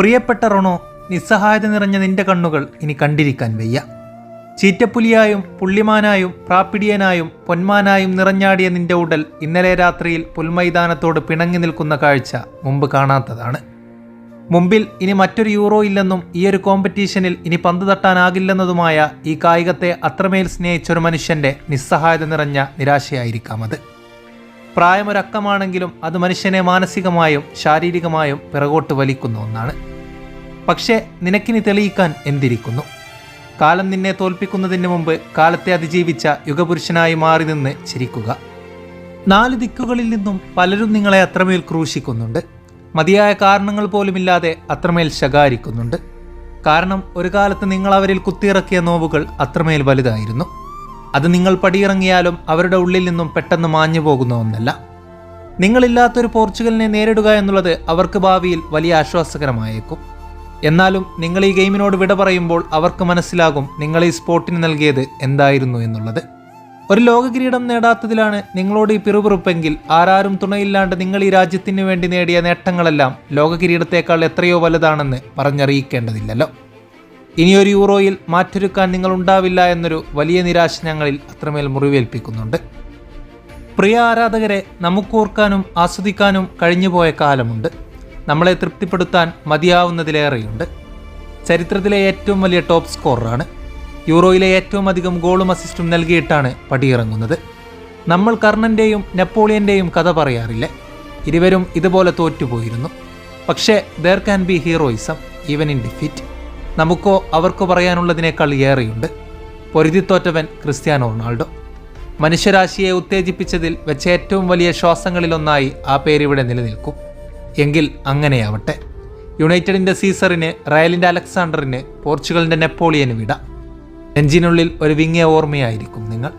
പ്രിയപ്പെട്ട റൊണോ നിസ്സഹായത നിറഞ്ഞ നിന്റെ കണ്ണുകൾ ഇനി കണ്ടിരിക്കാൻ വയ്യ. ചീറ്റപ്പുലിയായും പുള്ളിമാനായും പ്രാപ്പിടിയനായും പൊന്മാനായും നിറഞ്ഞാടിയ നിന്റെ ഉടൽ ഇന്നലെ രാത്രിയിൽ പുൽമൈതാനത്തോട് പിണങ്ങി നിൽക്കുന്ന കാഴ്ച മുമ്പ് കാണാത്തതാണ്. മുമ്പിൽ ഇനി മറ്റൊരു യൂറോ ഇല്ലെന്നും ഈ ഒരു കോമ്പറ്റീഷനിൽ ഇനി പന്ത് തട്ടാനാകില്ലെന്നതുമായ ഈ കായികത്തെ അത്രമേൽ സ്നേഹിച്ചൊരു മനുഷ്യന്റെ നിസ്സഹായത നിറഞ്ഞ നിരാശയായിരിക്കാം അത്. പ്രായമൊരക്കമാണെങ്കിലും അത് മനുഷ്യനെ മാനസികമായും ശാരീരികമായും പിറകോട്ട് വലിക്കുന്ന ഒന്നാണ്. പക്ഷേ നിനക്കിനി തെളിയിക്കാൻ എന്തിരിക്കുന്നു? കാലം നിന്നെ തോൽപ്പിക്കുന്നതിന് മുമ്പ് കാലത്തെ അതിജീവിച്ച യുഗപുരുഷനായി മാറി നിന്ന് ചിരിക്കുക. നാല് ദിക്കുകളിൽ നിന്നും പലരും നിങ്ങളെ അത്രമേൽ ക്രൂശിക്കുന്നുണ്ട്. മതിയായ കാരണങ്ങൾ പോലുമില്ലാതെ അത്രമേൽ ശകാരിക്കുന്നുണ്ട്. കാരണം ഒരു കാലത്ത് നിങ്ങൾ അവരിൽ കുത്തിയിറക്കിയ നോവുകൾ അത്രമേൽ വലുതായിരുന്നു. അത് നിങ്ങൾ പടിയിറങ്ങിയാലും അവരുടെ ഉള്ളിൽ നിന്നും പെട്ടെന്ന് മാഞ്ഞു പോകുന്ന ഒന്നല്ല. നിങ്ങളില്ലാത്തൊരു പോർച്ചുഗലിനെ നേരിടുക എന്നുള്ളത് അവർക്ക് ഭാവിയിൽ വലിയ ആശ്വാസകരമായേക്കും. എന്നാലും നിങ്ങൾ ഈ ഗെയിമിനോട് വിട പറയുമ്പോൾ അവർക്ക് മനസ്സിലാകും നിങ്ങൾ ഈ സ്പോർട്ടിന് നൽകിയത് എന്തായിരുന്നു എന്നുള്ളത്. ഒരു ലോക കിരീടം നേടാത്തതിലാണ് നിങ്ങളോട് ഈ പിറുപിറുപ്പെങ്കിൽ ആരാരും തുണയില്ലാണ്ട് നിങ്ങൾ ഈ രാജ്യത്തിന് വേണ്ടി നേടിയ നേട്ടങ്ങളെല്ലാം ലോക കിരീടത്തേക്കാൾ എത്രയോ വലുതാണെന്ന് പറഞ്ഞറിയിക്കേണ്ടതില്ലല്ലോ. ഇനിയൊരു യൂറോയിൽ മാറ്റൊരുക്കാൻ നിങ്ങൾ ഉണ്ടാവില്ല എന്നൊരു വലിയ നിരാശ ഞങ്ങളിൽ അത്രമേൽ മുറിവേൽപ്പിക്കുന്നുണ്ട്. പ്രിയ ആരാധകരെ നമുക്കോർക്കാനും ആസ്വദിക്കാനും കഴിഞ്ഞുപോയ കാലമുണ്ട്. നമ്മളെ തൃപ്തിപ്പെടുത്താൻ മതിയാവുന്നതിലേറെയുണ്ട്. ചരിത്രത്തിലെ ഏറ്റവും വലിയ ടോപ്പ് സ്കോററാണ്. യൂറോയിലെ ഏറ്റവും അധികം ഗോളും അസിസ്റ്റും നൽകിയിട്ടാണ് പടിയിറങ്ങുന്നത്. നമ്മൾ കർണന്റെയും നെപ്പോളിയന്റെയും കഥ പറയാറില്ല. ഇരുവരും ഇതുപോലെ തോറ്റുപോയിരുന്നു. പക്ഷേ there can be heroism even in defeat നമുക്കോ അവർക്കോ പറയാനുള്ളതിനേക്കാൾ ഏറെയുണ്ട്. പൊരുതിത്തോറ്റവൻ ക്രിസ്ത്യാനോ റൊണാൾഡോ. മനുഷ്യരാശിയെ ഉത്തേജിപ്പിച്ചതിൽ വെച്ച ഏറ്റവും വലിയ ശ്വാസങ്ങളിലൊന്നായി ആ പേരിവിടെ നിലനിൽക്കും. എങ്കിൽ അങ്ങനെയാവട്ടെ. യുണൈറ്റഡിന്റെ സീസറിന് റയലിന്റെ അലക്സാണ്ടറിന് പോർച്ചുഗലിന്റെ നെപ്പോളിയന് വിട. എഞ്ചിനുള്ളിൽ ഒരു വിങ്ങിയ ഓർമ്മയായിരിക്കും നിങ്ങൾ.